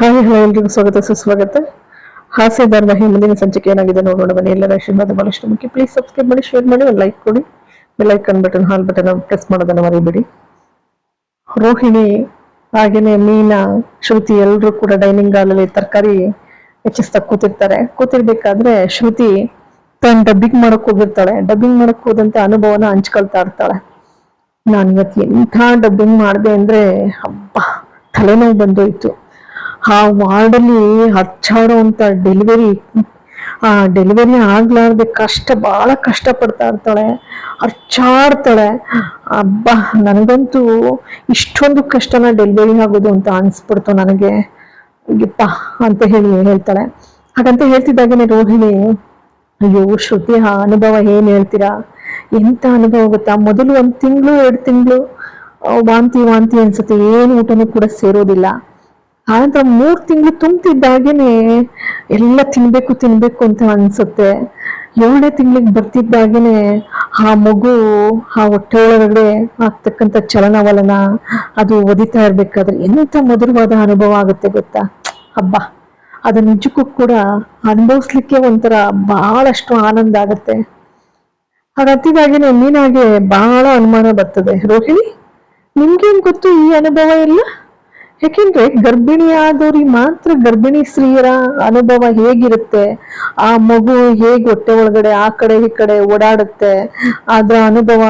Hi, hello, ಎಲ್ರಿಗೂ ಸ್ವಾಗತ, ಸುಸ್ವಾಗತ. ಹಾಸ್ಯ ಧಾರಾವಾಹಿ ಮುಂದಿನ ಸಂಚಿಕೆ ಏನಾಗಿದೆ ನೋಡೋಣ. ಬನ್ನಿ, ಎಲ್ಲರ ಆಶೀರ್ವಾದ ಬಹಳಷ್ಟು ಮುಖ್ಯ. ಪ್ಲೀಸ್ ಸಬ್ಸ್ಕ್ರೈಬ್ ಮಾಡಿ ಶೇರ್ ಮಾಡಿ ಲೈಕ್ ಕೊಡಿ. ಬೆಲ್ ಐಕನ್ ಬಟನ್ ಹಾಲ್ ಬಟನ್ ಪ್ರೆಸ್ ಮಾಡೋದನ್ನ ಮರಿಬೇಡಿ. ರೋಹಿಣಿ, ಹಾಗೇನೆ ಮೀನಾ, ಶ್ರುತಿ ಎಲ್ಲರೂ ಕೂಡ ಡೈನಿಂಗ್ ಹಾಲಲ್ಲಿ ತರಕಾರಿ ಹೆಚ್ಚಿಸ್ತಾ ಕೂತಿರ್ತಾರೆ. ಕೂತಿರ್ಬೇಕಾದ್ರೆ ಶ್ರುತಿ ತನ್ನ ಡಬ್ಬಿಂಗ್ ಮಾಡಕ್ ಹೋಗಿರ್ತಾಳೆ. ಡಬ್ಬಿಂಗ್ ಮಾಡಕ್ ಹೋದಂತೆ ಅನುಭವನ ಹಂಚ್ಕೊಳ್ತಾ ಇರ್ತಾಳೆ. ನಾನು ಇವತ್ತು ಎಂಥ ಡಬ್ಬಿಂಗ್ ಮಾಡಿದೆ ಅಂದ್ರೆ ಹಬ್ಬ ತಲೆನೋವು ಬಂದೋಯ್ತು. ಆ ವಾರ್ಡಲ್ಲಿ ಅಂತ ಡೆಲಿವರಿ ಆ ಡೆಲಿವರಿ ಆಗ್ಲಾರ್ದೆ ಕಷ್ಟ ಬಹಳ ಕಷ್ಟ ಪಡ್ತಾ ಇರ್ತಾಳೆ, ಹರ್ಚಾಡ್ತಾಳೆ. ಅಬ್ಬ, ನನಗಂತೂ ಇಷ್ಟೊಂದು ಕಷ್ಟನ ಡೆಲಿವರಿ ಆಗೋದು ಅಂತ ಅನ್ಸ್ಬಿಡ್ತು ನನಗೆ. ಯಪ್ಪ ಅಂತ ಹೇಳಿ ಹೇಳ್ತಾಳೆ. ಹಾಗಂತ ಹೇಳ್ತಿದ್ದಾಗೇನೆ ರೋಹಿಣಿ, ಅಯ್ಯೋ ಶ್ರುತಿ, ಆ ಅನುಭವ ಏನ್ ಹೇಳ್ತೀರಾ? ಎಂತ ಅನುಭವ ಗೊತ್ತಾ? ಮೊದಲು ಒಂದ್ ತಿಂಗಳು, ಎರಡು ತಿಂಗಳು ವಾಂತಿ ವಾಂತಿ ಅನ್ಸುತ್ತೆ. ಏನು ಊಟನೂ ಕೂಡ ಸೇರೋದಿಲ್ಲ. ಆನಂತರ ಮೂರು ತಿಂಗಳು ತುಂಬ್ತಿದ್ದಾಗೇನೆ ಎಲ್ಲ ತಿನ್ಬೇಕು ತಿನ್ಬೇಕು ಅಂತ ಅನ್ಸುತ್ತೆ. ಏಳನೇ ತಿಂಗಳಿಗೆ ಬರ್ತಿದ್ದಾಗೇನೆ ಆ ಮಗು, ಆ ಹೊಟ್ಟೆ ಒಳಗಡೆ ಆಗ್ತಕ್ಕಂಥ ಚಲನವಲನ ಅದು ಒದಿತಾ ಇರ್ಬೇಕಾದ್ರೆ ಎಂತ ಮಧುರವಾದ ಅನುಭವ ಆಗುತ್ತೆ ಗೊತ್ತಾ? ಹಬ್ಬ ಅದು ನಿಜಕ್ಕೂ ಕೂಡ ಅನುಭವಿಸ್ಲಿಕ್ಕೆ ಒಂಥರ ಬಹಳಷ್ಟು ಆನಂದ ಆಗುತ್ತೆ. ಹಾಗತ್ತಿದಾಗೇನೆ ಮೀನಾಗೆ ಬಹಳ ಅನುಮಾನ ಬರ್ತದೆ. ರೋಹಿಣಿ, ನಿಮ್ಗೇನ್ ಗೊತ್ತು ಈ ಅನುಭವ ಎಲ್ಲ? ಯಾಕೆಂದ್ರೆ ಗರ್ಭಿಣಿಯಾದವ್ರಿಗೆ ಮಾತ್ರ ಗರ್ಭಿಣಿ ಸ್ತ್ರೀಯರ ಅನುಭವ ಹೇಗಿರುತ್ತೆ? ಆ ಮಗು ಹೇಗೆ ಹೊಟ್ಟೆ ಒಳಗಡೆ, ಆ ಕಡೆ, ಈ ಕಡೆ ಓಡಾಡುತ್ತೆ? ಅದರ ಅನುಭವ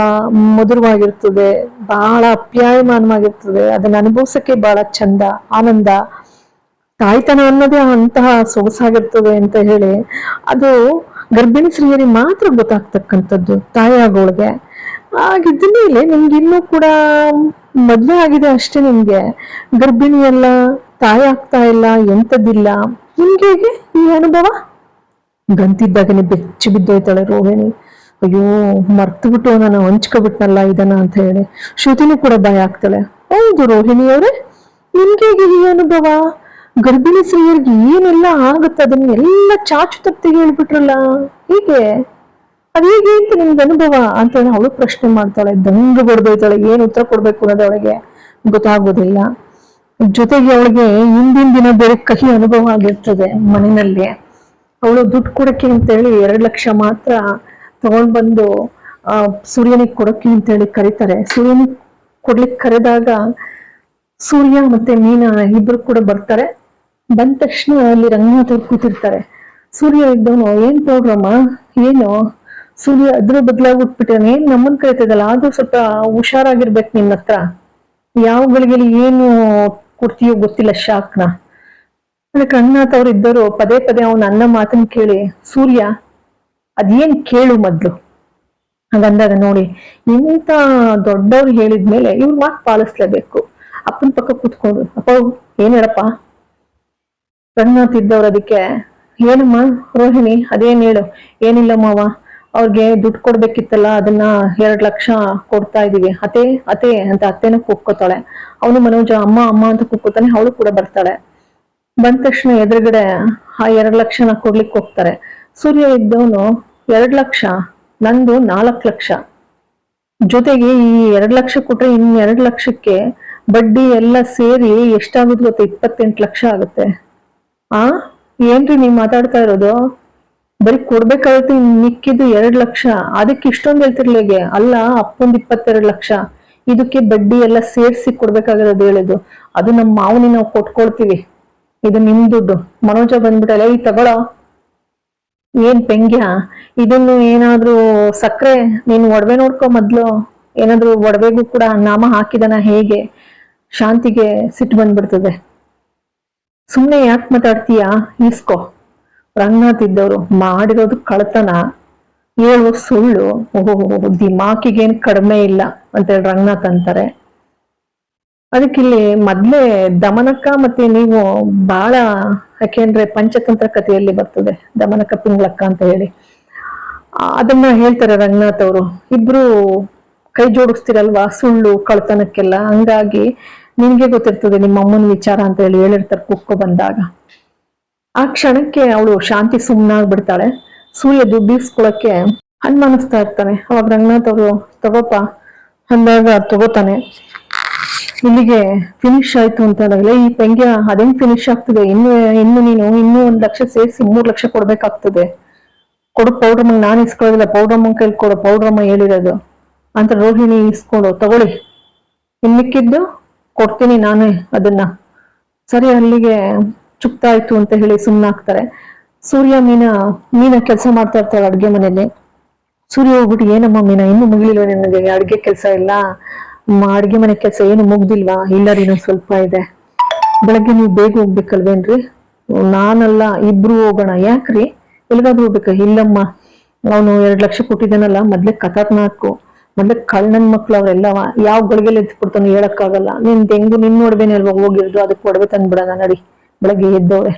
ಮಧುರವಾಗಿರ್ತದೆ, ಬಹಳ ಅಪ್ಯಾಯಮಾನವಾಗಿರ್ತದೆ, ಅದನ್ನ ಅನುಭವಿಸಕ್ಕೆ ಬಹಳ ಚಂದ, ಆನಂದ. ತಾಯ್ತನ ಅನ್ನೋದೇ ಅಂತಹ ಸೊಗಸಾಗಿರ್ತದೆ ಅಂತ ಹೇಳಿ, ಅದು ಗರ್ಭಿಣಿ ಸ್ತ್ರೀಯರಿಗೆ ಮಾತ್ರ ಗೊತ್ತಾಗ್ತಕ್ಕಂಥದ್ದು, ತಾಯಿಯಾಗೋಳಿಗೆ. ಹಾಗಿದ್ದ ಮೇಲೆ ನಿಮ್ಗೆ ಇನ್ನೂ ಕೂಡ ಮದ್ವೆ ಆಗಿದೆ ಅಷ್ಟೇ ನಿಮ್ಗೆ? ಗರ್ಭಿಣಿ ಎಲ್ಲ ತಾಯಿ ಆಗ್ತಾ ಇಲ್ಲ, ಎಂಥದ್ದಿಲ್ಲ? ನಿಮ್ಗೆ ಹೇಗೆ ಈ ಅನುಭವ? ಗಂತಿದ್ದಾಗನೆ ಬೆಚ್ಚಿ ಬಿದ್ದೋಯ್ತಾಳೆ ರೋಹಿಣಿ. ಅಯ್ಯೋ ಮರ್ತು ಬಿಟ್ಟು ನಾನು ಹಂಚ್ಕೊಬಿಟ್ನಲ್ಲ ಇದನ್ನ ಅಂತ ಹೇಳಿ. ಶ್ರುತಿನೂ ಕೂಡ ಭಯ ಆಗ್ತಾಳೆ. ಹೌದು ರೋಹಿಣಿ ಅವರೇ, ನಿಮ್ಗೆ ಹೇಗೆ ಈ ಅನುಭವ? ಗರ್ಭಿಣಿ ಸ್ತ್ರೀಯರಿಗೆ ಏನೆಲ್ಲ ಆಗುತ್ತೆ ಅದನ್ನೆಲ್ಲ ಚಾಚು ತಪ್ಪಿಗೆ ಹೇಳ್ಬಿಟ್ರಲ್ಲ, ಹೀಗೆ? ಅದ್ ಹೇಗೆ ಅಂತ ನಿಮ್ಗೆ ಅನುಭವ ಅಂತ ಹೇಳಿ ಅವಳು ಪ್ರಶ್ನೆ ಮಾಡ್ತಾಳೆ. ದಂಗ ಬಡ್ದೋಯ್ತಾಳೆ ಏನ್ ಉತ್ತರ ಕೊಡ್ಬೇಕು ಅನ್ನೋದು ಅವಳಿಗೆ ಗೊತ್ತಾಗೋದಿಲ್ಲ. ಜೊತೆಗೆ ಅವಳಿಗೆ ಹಿಂದಿನ ದಿನ ಬೇರೆ ಕಹಿ ಅನುಭವ ಆಗಿರ್ತದೆ ಮನೆಯಲ್ಲಿ. ಅವಳು ದುಡ್ಡು ಕೊಡಕ್ಕೆ ಅಂತೇಳಿ ಎರಡು ಲಕ್ಷ ಮಾತ್ರ ತಗೊಂಡ್ ಬಂದು, ಆ, ಸೂರ್ಯನಿಗೆ ಕೊಡಕ್ಕೆ ಅಂತೇಳಿ ಕರೀತಾರೆ. ಸೂರ್ಯನಿಗೆ ಕೊಡ್ಲಿಕ್ಕೆ ಕರೆದಾಗ ಸೂರ್ಯ ಮತ್ತೆ ಮೀನಾ ಇಬ್ರು ಕೂಡ ಬರ್ತಾರೆ. ಬಂದ ತಕ್ಷಣ ಅಲ್ಲಿ ರಂಗನಾಥ್ ಕೂತಿರ್ತಾರೆ. ಸೂರ್ಯ ಇದ್ದವನು ಏನ್ ಪೌಡ್ರಮ್ಮ ಏನು? ಸೂರ್ಯ ಅದ್ರ ಬದಲಾಗ್ಬಿಟ್ಬಿಟ್ಟೆ ಏನ್ ನಮ್ಮನ್ ಕರಿತದಲ್ಲ ಅದು ಸ್ವಲ್ಪ ಹುಷಾರಾಗಿರ್ಬೇಕು ನಿನ್ನ ಹತ್ರ. ಯಾವ ಗಳಿಗೆಲಿ ಏನು ಕೊಡ್ತೀಯೋ ಗೊತ್ತಿಲ್ಲ ಶಾಕ್ನ. ಅದಕ್ಕೆ ಅಣ್ಣಾತ್ ಅವ್ರು ಇದ್ದರು, ಪದೇ ಪದೇ ಅವನ ಅನ್ನ ಮಾತನ್ನ ಕೇಳಿ, ಸೂರ್ಯ, ಅದೇನ್ ಕೇಳು ಮೊದ್ಲು? ಹಂಗಂದಾಗ ನೋಡಿ, ಇಂಥ ದೊಡ್ಡವ್ರು ಹೇಳಿದ್ಮೇಲೆ ಇವ್ರ ಮಾತ್ ಪಾಲಿಸ್ಲೇಬೇಕು. ಅಪ್ಪನ ಪಕ್ಕ ಕೂತ್ಕೊಂಡು, ಅಪ್ಪ ಏನ್ ಹೇಳಪ್ಪ ರಂಗನಾಥ್ ಇದ್ದವ್ರು ಅದಕ್ಕೆ, ಏನಮ್ಮ ರೋಹಿಣಿ, ಅದೇನ್ ಹೇಳು? ಏನಿಲ್ಲ ಮಾವ. ಅವ್ರಿಗೆ ದುಡ್ಡು ಕೊಡ್ಬೇಕಿತ್ತಲ್ಲ, ಅದನ್ನ ಎರಡ್ ಲಕ್ಷ ಕೊಡ್ತಾ ಇದೀವಿ. ಅತೆ ಅತೆ ಅಂತ ಅತ್ತೆನ ಕೂಕ್ಕೋತಾಳೆ ಅವನು ಮನೋಜ, ಅಮ್ಮ ಅಮ್ಮ ಅಂತ ಕುಕ್ಕೋತಾನೆ ಅವಳು ಕೂಡ ಬರ್ತಾಳೆ. ಬಂದ ತಕ್ಷಣ ಎದುರುಗಡೆ ಆ ಎರಡ್ ಲಕ್ಷನ ಕೊಡ್ಲಿಕ್ಕೆ ಹೋಗ್ತಾರೆ. ಸೂರ್ಯ ಇದ್ದವನು ಎರಡ್ ಲಕ್ಷ, ನಂದು ನಾಲ್ಕು ಲಕ್ಷ. ಜೊತೆಗೆ ಈ ಎರಡ್ ಲಕ್ಷ ಕೊಟ್ರೆ ಇನ್ ಎರಡ್ ಲಕ್ಷಕ್ಕೆ ಬಡ್ಡಿ ಎಲ್ಲ ಸೇರಿ ಎಷ್ಟಾಗುತ್ತೆ ಗೊತ್ತಾ, ಇಪ್ಪತ್ತೆಂಟು ಲಕ್ಷ ಆಗುತ್ತೆ. ಆ? ಏನ್ರಿ ನೀವ್ ಮಾತಾಡ್ತಾ ಇರೋದು? ಬರೀ ಕೊಡ್ಬೇಕಾಗುತ್ತೆ ಮಿಕ್ಕಿದ್ದು ಎರಡ್ ಲಕ್ಷ. ಅದಕ್ಕೆ ಇಷ್ಟೊಂದು ಹೇಳ್ತಿರ್ಲಿಗೆ ಅಲ್ಲ, ಅಪ್ಪೊಂದು ಇಪ್ಪತ್ತೆರಡು ಲಕ್ಷ. ಇದಕ್ಕೆ ಬಡ್ಡಿ ಎಲ್ಲ ಸೇರ್ಸಿ ಕೊಡ್ಬೇಕಾಗಿರೋದು ಹೇಳಿದ್ದು. ಅದು ನಮ್ಮ ಮಾವನಿ ನಾವು ಕೊಟ್ಕೊಳ್ತೀವಿ. ಇದು ನಿಮ್ ದುಡ್ಡು. ಮನೋಜ ಬಂದ್ಬಿಟ್ಟಲ್ಲ ಈ ತಗೊಳ್ಳೋ ಏನ್ ಪೆಂಗ್ಯ? ಇದನ್ನು ಏನಾದ್ರೂ ಸಕ್ಕರೆ? ನೀನು ಒಡವೆ ನೋಡ್ಕೊ ಮೊದ್ಲು. ಏನಾದ್ರೂ ಒಡವೆಗೂ ಕೂಡ ನಾಮ ಹಾಕಿದನ ಹೇಗೆ? ಶಾಂತಿಗೆ ಸಿಟ್ಟು ಬಂದ್ಬಿಡ್ತದೆ. ಸುಮ್ಮನೆ ಯಾಕೆ ಮಾತಾಡ್ತೀಯಾ? ಇಸ್ಕೋ. ರಂಗನಾಥ್ ಇದ್ದವರು ಮಾಡಿರೋದು ಕಳ್ತನ ಹೇಳುವ ಸುಳ್ಳು. ಓಹೋ ದಿಮಾಕಿಗೇನ್ ಕಡಿಮೆ ಇಲ್ಲ ಅಂತ ಹೇಳಿ ರಂಗನಾಥ್ ಅಂತಾರೆ. ಅದಕ್ಕಿಲ್ಲಿ ಮೊದ್ಲೇ ದಮನಕ್ಕ ಮತ್ತೆ ನೀವು ಬಹಳ ಯಾಕೆಂದ್ರೆ ಪಂಚತಂತ್ರ ಕಥೆಯಲ್ಲಿ ಬರ್ತದೆ, ದಮನಕ ಪಿಂಗ್ಲಕ್ಕ ಅಂತ ಹೇಳಿ. ಅದನ್ನ ಹೇಳ್ತಾರೆ ರಂಗನಾಥ್ ಅವರು. ಇಬ್ರು ಕೈ ಜೋಡಿಸ್ತಿರಲ್ವಾ ಸುಳ್ಳು ಕಳ್ತನಕ್ಕೆಲ್ಲ ಹಂಗಾಗಿ ನಿನ್ಗೆ ಗೊತ್ತಿರ್ತದೆ ನಿಮ್ಮ ಅಮ್ಮನ ವಿಚಾರ ಅಂತ ಹೇಳಿ ಹೇಳಿರ್ತಾರೆ ಕುಕ್ಕು ಬಂದಾಗ. ಆ ಕ್ಷಣಕ್ಕೆ ಅವಳು ಶಾಂತಿ ಸುಮ್ಮನಾಗ್ಬಿಡ್ತಾಳೆ ಸೂರ್ಯ ಅನ್ಮಾನಿಸ್ತಾ ಅನುಮಾನಿಸ್ತಾ ಇರ್ತಾನೆ. ಅವಾಗ ರಂಗನಾಥ್ ಅವರು ತಗೋಪ ಅಂದಾಗ ತಗೋತಾನೆ. ಇಲ್ಲಿಗೆ ಫಿನಿಶ್ ಆಯ್ತು ಅಂತ ಅಂದಾಗಲೇ ಈ ಪಂಗ್ಯ ಅದೇನ್ ಫಿನಿಶ್ ಆಗ್ತದೆ? ಇನ್ನು ಇನ್ನು ನೀನು, ಇನ್ನೂ ಒಂದ್ ಲಕ್ಷ ಸೇರಿಸಿ ಮೂರ್ ಲಕ್ಷ ಕೊಡ್ಬೇಕಾಗ್ತದೆ. ಕೊಡು ಪೌಡ್ರಮ್ಮ ನಾನು ಇಸ್ಕೊಳ್ಳೋದಿಲ್ಲ. ಪೌಡ್ರಮ್ಮ ಕೈಲಿ ಕೊಡು ಪೌಡ್ರಮ್ಮ ಹೇಳಿರೋದು. ಅಂತ ರೋಹಿಣಿ ಇಸ್ಕೊಂಡು, ತಗೊಳ್ಳಿ. ಇನ್ಮಿಕ್ಕಿದ್ದು ಕೊಡ್ತೀನಿ ನಾನೇ ಅದನ್ನ. ಸರಿ, ಅಲ್ಲಿಗೆ ಚುಕ್ತ ಆಯ್ತು ಅಂತ ಹೇಳಿ ಸುಮ್ಮನಾಗ್ತಾರೆ ಸೂರ್ಯ ಮೀನ ಮೀನ ಕೆಲಸ ಮಾಡ್ತಾ ಇರ್ತಾಳೆ ಅಡ್ಗೆ ಮನೆಯಲ್ಲಿ. ಸೂರ್ಯ ಹೋಗ್ಬಿಟ್ಟು, ಏನಮ್ಮ ಮೀನ, ಇನ್ನು ಮುಗಿಲಿಲ್ವ ನಿನಗೆ? ಅಡ್ಗೆ ಕೆಲಸ ಇಲ್ಲ. ಅಡ್ಗೆ ಮನೆ ಕೆಲಸ ಏನು ಮುಗ್ದಿಲ್ವಾ? ಇಲ್ಲ ರೀ ಸ್ವಲ್ಪ ಇದೆ. ಬೆಳಗ್ಗೆ ನೀವು ಬೇಗ ಹೋಗ್ಬೇಕಲ್ವೇನ್ರಿ? ನಾನಲ್ಲ, ಇಬ್ರು ಹೋಗೋಣ. ಯಾಕ್ರಿ? ಎಲ್ಗಾದ್ರೂ ಹೋಗ್ಬೇಕ? ಇಲ್ಲಮ್ಮ. ಅವನು ಎರಡ್ ಲಕ್ಷ ಕೊಟ್ಟಿದ್ದಾನಲ್ಲ, ಮೊದ್ಲೇ ಖತರ್ನಾಕು ಮೊದ್ಲೆ ಕಣ್ಣನ್ ಮಕ್ಳು ಅವ್ರೆಲ್ಲವ, ಯಾವ ಗಳಿಗೆಲ್ಲ ಎದ್ದು ಕೊಡ್ತಾನೆ ಹೇಳಕ್ಕಾಗಲ್ಲ. ನಿನ್ ತೆಂಗು ನಿನ್ ನೋಡ್ಬೇನೆ ಅಲ್ವಾ? ಹೋಗಿರೋದು, ಅದಕ್ಕೆ ಒಡವೆ ತಂದ್ಬಿಡೋಣ ನಡಿ. ಬೆಳಗ್ಗೆ ಎದ್ದವ್ರೆ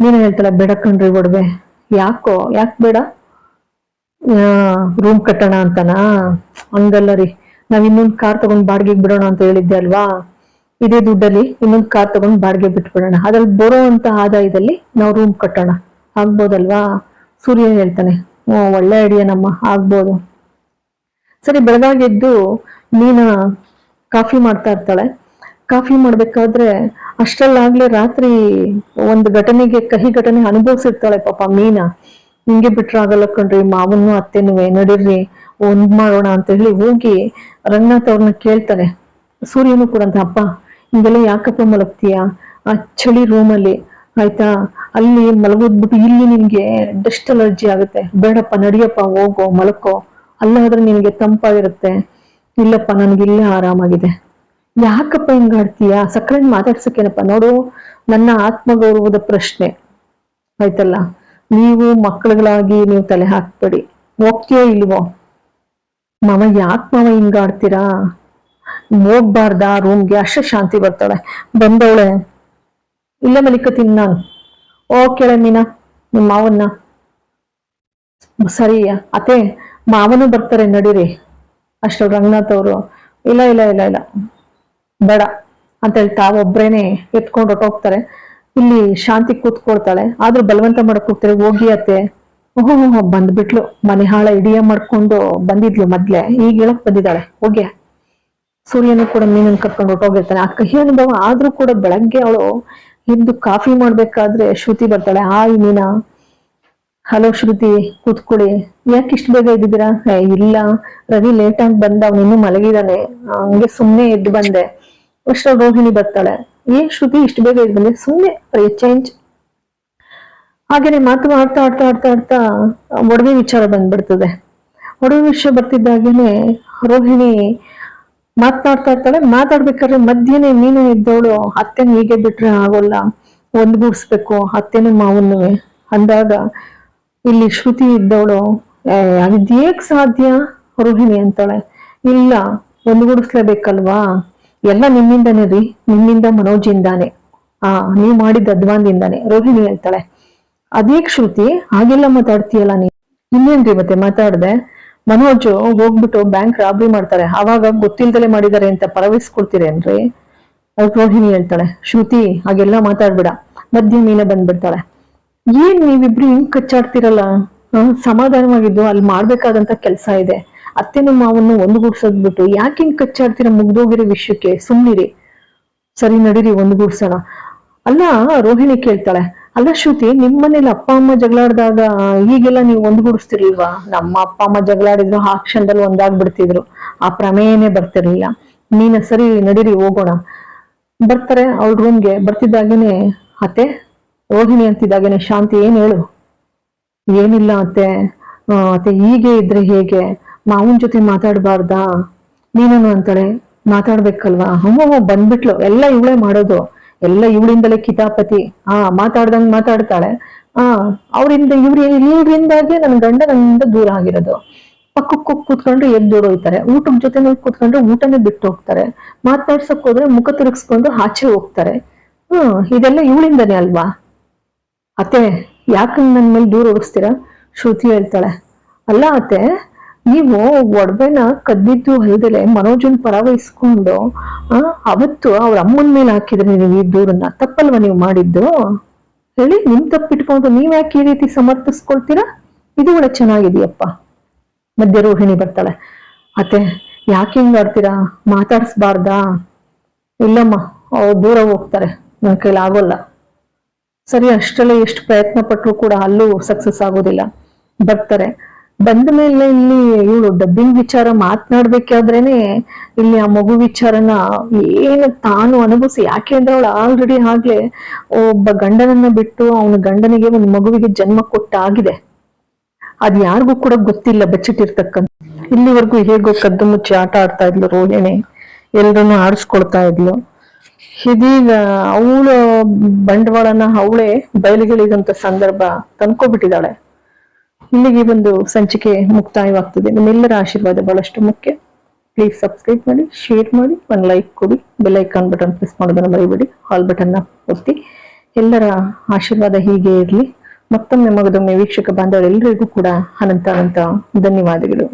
ನೀನು ಹೇಳ್ತಾಳೆ ಬೇಡ ಕಣ್ರಿ ಒಡವೆ. ಯಾಕೋ? ಯಾಕೆ ಬೇಡ? ರೂಮ್ ಕಟ್ಟೋಣ ಅಂತನಾ? ಹಂಗಲ್ಲ ರೀ. ನಾವ್ ಇನ್ನೊಂದ್ ಕಾರ್ ತಗೊಂಡ್ ಬಾಡಿಗೆಗೆ ಬಿಡೋಣ ಅಂತ ಹೇಳಿದ್ದೆ ಅಲ್ವಾ? ಇದೇ ದುಡ್ಡಲ್ಲಿ ಇನ್ನೊಂದ್ ಕಾರ್ ತಗೊಂಡ್ ಬಾಡಿಗೆ ಬಿಟ್ಬಿಡೋಣ. ಅದ್ರಲ್ಲಿ ಬರೋ ಅಂತ ಆದಾಯದಲ್ಲಿ ನಾವು ರೂಮ್ ಕಟ್ಟೋಣ. ಆಗ್ಬೋದಲ್ವಾ? ಸೂರ್ಯ ಹೇಳ್ತಾನೆ. ಒಳ್ಳೆ ಐಡಿಯಾ ನಮ್ಮ. ಆಗ್ಬೋದು. ಸರಿ ಬೆಳಗಾಗೆದ್ದು ನೀನ ಕಾಫಿ ಮಾಡ್ತಾ ಇರ್ತಾಳೆ. ಕಾಫಿ ಮಾಡ್ಬೇಕಾದ್ರೆ ಅಷ್ಟರಲ್ಲಾಗ್ಲೇ ರಾತ್ರಿ ಒಂದು ಘಟನೆಗೆ, ಕಹಿ ಘಟನೆ ಅನುಭವಿಸಿರ್ತಾಳೆ ಪಾಪ ಮೀನಾ. ಹಿಂಗೆ ಬಿಟ್ರಾಗಲ್ಲ ಕಣ್ರಿ, ಮಾವನ್ನು ಅತ್ತೆನುವೆ ನಡೀರಿ, ಒಂದ್ ಮಾಡೋಣ ಅಂತ ಹೇಳಿ ಹೋಗಿ ರಂಗನಾಥ್ ಅವ್ರನ್ನ ಕೇಳ್ತಾರೆ ಸೂರ್ಯನು ಕೂಡ ಅಂತ ಅಪ್ಪ ಹಿಂಗೆಲ್ಲ ಯಾಕಪ್ಪ ಮಲಗ್ತೀಯ? ಆ ಚಳಿ ರೂಮಲ್ಲಿ, ಆಯ್ತಾ? ಅಲ್ಲಿ ಮಲಗೋದ್ಬಿಟ್ಟು ಇಲ್ಲಿ ನಿನ್ಗೆ ಡಸ್ಟ್ ಅಲರ್ಜಿ ಆಗುತ್ತೆ. ಬೇಡಪ್ಪ, ನಡಿಯಪ್ಪ, ಹೋಗೋ, ಮಲಕೋ. ಅಲ್ಲಾದ್ರೆ ನಿನಗೆ ತಂಪಾಗಿರುತ್ತೆ. ಇಲ್ಲಪ್ಪ ನನ್ಗಿಲ್ಲೇ ಆರಾಮಾಗಿದೆ. ಯಾಕಪ್ಪ ಹಿಂಗಾಡ್ತೀಯ ಸಕ್ಕರೆ ಮಾತಾಡ್ಸಕ್ಕೇನಪ್ಪ ನೋಡು, ನನ್ನ ಆತ್ಮಗೌರವದ ಪ್ರಶ್ನೆ. ಆಯ್ತಲ್ಲ? ನೀವು ಮಕ್ಕಳುಗಳಾಗಿ ನೀವು ತಲೆ ಹಾಕ್ಬೇಡಿ. ಹೋಗ್ತೀಯೋ ಇಲ್ವೋ? ಮಾವ, ಯಾಕೆ ಮಾವ ಹಿಂಗಾಡ್ತೀರಾ ಹೋಗ್ಬಾರ್ದ ರೂಮ್ಗೆ ಅಷ್ಟೇ ಶಾಂತಿ ಬರ್ತಾಳೆ ಬಂದವಳೆ. ಇಲ್ಲ ಮಲಿಕತೀನಿ ನಾನು. ಓಕೆ ಮೀನಾ ನಿಮ್ಮ ಮಾವನ್ನ. ಸರಿ, ಅತ್ತೆ, ಮಾವನು ಬರ್ತಾರೆ, ನಡೀರಿ. ಅಷ್ಟು, ರಂಗನಾಥ್ ಅವರು. ಇಲ್ಲ ಇಲ್ಲ ಇಲ್ಲ ಇಲ್ಲ. ಬೇಡ ಅಂತ ಹೇಳಿ ತಾವೊಬ್ರೇನೆ ಎತ್ಕೊಂಡು ಹೊಟ್ಟೋಗ್ತಾರೆ ಇಲ್ಲಿ ಶಾಂತಿ ಕೂತ್ಕೊಳ್ತಾಳೆ. ಆದ್ರೂ ಬಲವಂತ ಮಾಡಕ್ ಹೋಗ್ತಾರೆ. ಹೋಗಿ ಅತ್ತೆ. ಓಹೋ ಹೋ ಬಂದ್ಬಿಟ್ಲು. ಮನೆ ಹಾಳ ಇಡಿಯ ಮಾಡ್ಕೊಂಡು ಬಂದಿದ್ಲು ಮೊದ್ಲೆ. ಈಗ ಹೇಳಕ್ ಬಂದಿದ್ದಾಳೆ. ಹೋಗ್ಯ? ಸೂರ್ಯನು ಕೂಡ ಮೀನನ್ ಕರ್ಕೊಂಡು ಹೊಟ್ಟೋಗಿರ್ತಾನೆ ಆ ಕಹಿ ಅನುಭವ. ಆದ್ರೂ ಕೂಡ ಬೆಳಗ್ಗೆ ಅವಳು ಎದ್ದು ಕಾಫಿ ಮಾಡ್ಬೇಕಾದ್ರೆ ಶ್ರುತಿ ಬರ್ತಾಳೆ. ಹಾಯ್ ಮೀನಾ. ಹಲೋ ಶ್ರುತಿ, ಕೂತ್ಕೊಳ್ಳಿ. ಯಾಕೆ ಇಷ್ಟು ಬೇಗ ಇದ್ದಿದ್ದೀರಾ ಇಲ್ಲ. ರವಿ ಲೇಟ್ ಆಗಿ ಬಂದ ಇನ್ನೂ ಮಲಗಿದಾನೆ ಹಂಗೆ ಸುಮ್ನೆ ಎದ್ದು ಬಂದೆ. ಅಷ್ಟು ರೋಹಿಣಿ ಬರ್ತಾಳೆ. ಏನ್ ಶ್ರುತಿ, ಇಷ್ಟು ಬೇಗ ಇದು ಬಂದೆ. ಸುಮ್ನೆ ಚೇಂಜ್ ಹಾಗೇನೆ ಮಾತು ಆಡ್ತಾ ಆಡ್ತಾ ಆಡ್ತಾ ಆಡ್ತಾ ಒಡವೆ ವಿಚಾರ ಬಂದ್ಬಿಡ್ತದೆ. ಒಡವೆ ವಿಷಯ ಬರ್ತಿದ್ದಾಗೇನೆ ರೋಹಿಣಿ ಮಾತನಾಡ್ತಾ ಇರ್ತಾಳೆ. ಮಾತಾಡ್ಬೇಕಾದ್ರೆ ಮಧ್ಯನೇ ನೀನು ಇದ್ದವಳು ಅತ್ತೆನ ಹೀಗೆ ಬಿಟ್ರೆ ಆಗೋಲ್ಲ. ಒಂದ್ಗೂಡ್ಸ್ಬೇಕು ಅತ್ತೆನೂ ಮಾವನ್ನುವೆ ಅಂದಾಗ ಇಲ್ಲಿ ಶ್ರುತಿ ಇದ್ದವಳು ಅದೇಕ್ ಸಾಧ್ಯ ರೋಹಿಣಿ? ಅಂತಾಳೆ. ಇಲ್ಲ ಒಂದ್ಗೂಡಿಸ್ಲೇಬೇಕಲ್ವಾ ಎಲ್ಲ ನಿಮ್ಮಿಂದನೇ ರೀ, ನಿಮ್ಮಿಂದ ಮನೋಜಿಂದಾನೆ ಆ, ನೀವ್ ಮಾಡಿದ ಅಧ್ವಾನದಿಂದಾನೆ ರೋಹಿಣಿ ಹೇಳ್ತಾಳೆ, ಅದೇ ಶ್ರುತಿ, ಹಾಗೆಲ್ಲ ಮಾತಾಡ್ತೀಯಲ್ಲ ನೀ ಇನ್ನೇನ್ರಿ ಮತ್ತೆ ಮಾತಾಡ್ದೆ? ಮನೋಜ್ ಹೋಗ್ಬಿಟ್ಟು ಬ್ಯಾಂಕ್ ರಾಬ್ರಿ ಮಾಡ್ತಾರೆ. ಅವಾಗ ಗೊತ್ತಿಲ್ದಲೆ ಮಾಡಿದ್ದಾರೆ ಅಂತ ಪರವಿಸ್ಕೊಳ್ತೀರೇನ್ರಿ ಅವ್ರು ರೋಹಿಣಿ ಹೇಳ್ತಾಳೆ, ಶ್ರುತಿ, ಹಾಗೆಲ್ಲ ಮಾತಾಡ್ಬೇಡ. ಮಧ್ಯ ಮೀನ ಬಂದ್ಬಿಡ್ತಾಳೆ. ಏನ್ ನೀವಿಬ್ರು ಹಿಂಗ್ ಕಚ್ಚಾಡ್ತಿರಲ್ಲ? ಸಮಾಧಾನವಾಗಿದ್ದು ಅಲ್ಲಿ ಮಾಡ್ಬೇಕಾದಂತ ಕೆಲ್ಸ ಇದೆ. ಅತ್ತೆನೂ ಮಾವನ್ನು ಒಂದುಗೂಡ್ಸೋದ್ ಬಿಟ್ಟು ಯಾಕೆ ಹಿಂಗ್ ಕಚ್ಚಾಡ್ತೀರ ಮುಗ್ದೋಗಿರೋ ವಿಷಯಕ್ಕೆ? ಸುಮ್ಮನಿರಿ ಸರಿ, ನಡೀರಿ, ಒಂದುಗೂಡ್ಸೋಣ. ಅಲ್ಲ, ರೋಹಿಣಿ ಕೇಳ್ತಾಳೆ, ಅಲ್ಲ ಶ್ರುತಿ, ನಿಮ್ ಮನೇಲಿ ಅಪ್ಪ, ಅಮ್ಮ ಜಗಳಾಡ್ದಾಗ ಈಗೆಲ್ಲ ನೀವು ಒಂದುಗೂಡಿಸ್ತಿರ್ಲಿಲ್ವಾ? ನಮ್ಮ ಅಪ್ಪ, ಅಮ್ಮ ಜಗಳಾಡಿದ್ರು ಆ ಕ್ಷಣದಲ್ಲಿ ಒಂದಾಗ್ಬಿಡ್ತಿದ್ರು. ಆ ಪ್ರಮೇಯನೇ ಬರ್ತಿರ್ಲಿಲ್ಲ. ನೀನ ಸರಿ, ನಡೀರಿ, ಹೋಗೋಣ. ಬರ್ತಾರೆ, ಅವ್ಳ ರೂಮ್ಗೆ ಬರ್ತಿದ್ದಾಗೇನೆ, ಅತ್ತೆ, ರೋಹಿಣಿ ಅಂತಿದ್ದಾಗೇನೆ, ಶಾಂತಿ, ಏನ್ ಹೇಳು? ಏನಿಲ್ಲ ಅತ್ತೆ. ಅತ್ತೆ, ಹೀಗೆ ಇದ್ರೆ ಹೇಗೆ? ಮಾವನ್ ಜೊತೆ ಮಾತಾಡ್ಬಾರ್ದಾ? ನೀನೇನು ಅಂತಾಳೆ ಮಾತಾಡ್ಬೇಕಲ್ವಾ? ಹ್ಞೂ ಬಂದ್ಬಿಟ್ಲು. ಎಲ್ಲ ಇವಳೇ ಮಾಡೋದು. ಎಲ್ಲ ಇವಳಿಂದಲೇ ಕಿತಾಪತಿ. ಆ, ಮಾತಾಡ್ದಂಗ್ ಮಾತಾಡ್ತಾಳೆ. ಆ, ಅವರಿಂದ ಇವ್ರ ಇವ್ರಿಂದಾಗೆ ನನ್ ಗಂಡ ನನ್ನಿಂದ ದೂರ ಆಗಿರೋದು. ಪಕ್ಕಕ್ಕೆ ಕೂತ್ಕೊಂಡ್ರೆ ಎದ್ದು ಓಡೋಯ್ತಾರೆ ಊಟದ ಜೊತೆ ಕೂತ್ಕೊಂಡ್ರೆ ಊಟನೇ ಬಿಟ್ಟು ಹೋಗ್ತಾರೆ. ಮಾತಾಡ್ಸಕ್ ಹೋದ್ರೆ ಮುಖ ತಿರುಗಿಸ್ಕೊಂಡು ಆಚೆ ಹೋಗ್ತಾರೆ. ಹ್ಮ್, ಇದೆಲ್ಲ ಇವಳಿಂದನೇ ಅಲ್ವಾ? ಅತ್ತೆ ಯಾಕಂಗ್ ನನ್ ಮೇಲೆ ದೂರ ಓಡಿಸ್ತೀರಾ? ಶ್ರುತಿ ಹೇಳ್ತಾಳೆ. ಅಲ್ಲ ಅತ್ತೆ ನೀವು ಒಡವೆನ ಕದ್ದಿದ್ದು ಅಲ್ದಲೆ ಮನೋಜನ್ ಪರ ವಹಿಸ್ಕೊಂಡು ಆ, ಅವತ್ತು ಅವ್ರ ಅಮ್ಮನ ಮೇಲೆ ಹಾಕಿದ್ರೆ ನೀವು ಈ ದೂರನ್ನ ತಪ್ಪಲ್ವ ನೀವು ಮಾಡಿದ್ದು? ಹೇಳಿ ನಿಮ್ ತಪ್ಪಿಟ್ಕೊಂಡು ನೀವ್ ಯಾಕೆ ಈ ರೀತಿ ಸಮರ್ಥಿಸ್ಕೊಳ್ತೀರಾ? ಇದು ಒಳ್ಳೆ ಚೆನ್ನಾಗಿದೆಯಪ್ಪ. ಮಧ್ಯ ರೋಹಿಣಿ ಬರ್ತಾಳೆ. ಅತ್ತೆ ಯಾಕೆ ಹಿಂಗ್ ಆಡ್ತೀರಾ? ಮಾತಾಡ್ಸ್ಬಾರ್ದಾ? ಇಲ್ಲಮ್ಮ ಅವ್ರು ದೂರ ಹೋಗ್ತಾರೆ. ನನ್ನ ಕೈಲಿ ಆಗೋಲ್ಲ. ಸರಿ ಅಷ್ಟರಲ್ಲೇ ಎಷ್ಟು ಪ್ರಯತ್ನ ಪಟ್ಟರು ಕೂಡ ಅಲ್ಲೂ ಸಕ್ಸಸ್ ಆಗೋದಿಲ್ಲ. ಬರ್ತಾರೆ. ಬಂದ ಮೇಲೆ ಇಲ್ಲಿ ಇವಳು ಡಬ್ಬಿಂಗ್ ವಿಚಾರ ಮಾತನಾಡ್ಬೇಕಾದ್ರೇನೆ ಇಲ್ಲಿ ಆ ಮಗು ವಿಚಾರನ ಏನು ತಾನು ಅನುಭವಿಸಿ. ಯಾಕೆ ಅಂದ್ರೆ ಅವಳು ಆಲ್ರೆಡಿ ಆಗ್ಲೇ ಒಬ್ಬ ಗಂಡನನ್ನ ಬಿಟ್ಟು ಅವನ ಗಂಡನಿಗೆ ಒಂದು ಮಗುವಿಗೆ ಜನ್ಮ ಕೊಟ್ಟಾಗಿದೆ. ಅದ್ ಯಾರಿಗೂ ಕೂಡ ಗೊತ್ತಿಲ್ಲ ಬಚ್ಚಿಟ್ಟಿರ್ತಕ್ಕಂಥ. ಇಲ್ಲಿವರೆಗೂ ಹೇಗೋ ಕದ್ದು ಮುಚ್ಚಿ ಆಟ ಆಡ್ತಾ ಇದ್ಲು ರೋಹಿಣಿ. ಎಲ್ರನ್ನೂ ಆಡಿಸ್ಕೊಳ್ತಾ ಇದ್ಲು. ಇದೀಗ ಅವಳು ಬಂಡವಾಳನ ಅವಳೇ ಬಯಲಿಗೆಳಿದಂತ ಸಂದರ್ಭ ತಂದ್ಕೊಬಿಟ್ಟಿದ್ದಾಳೆ. ಇಲ್ಲಿಗೆ ಒಂದು ಸಂಚಿಕೆ ಮುಕ್ತಾಯವಾಗ್ತದೆ. ನಿಮ್ಮೆಲ್ಲರ ಆಶೀರ್ವಾದ ಬಹಳಷ್ಟು ಮುಖ್ಯ. ಪ್ಲೀಸ್ ಸಬ್ಸ್ಕ್ರೈಬ್ ಮಾಡಿ ಶೇರ್ ಮಾಡಿ, ಒಂದು ಲೈಕ್ ಕೊಡಿ. ಬೆಲ್ ಐಕಾನ್ ಬಟನ್ ಪ್ರೆಸ್ ಮಾಡೋದನ್ನು ಮರಿಬೇಡಿ. ಹಾಲ್ ಬಟನ್ನ ಒತ್ತಿ. ಎಲ್ಲರ ಆಶೀರ್ವಾದ ಹೀಗೆ ಇರಲಿ. ಮತ್ತೊಮ್ಮೆ ಮಗದೊಮ್ಮೆ ವೀಕ್ಷಕ ಬಾಂಧವರೆಲ್ಲರಿಗೂ ಕೂಡ ಅನಂತ ಅನಂತ ಧನ್ಯವಾದಗಳು.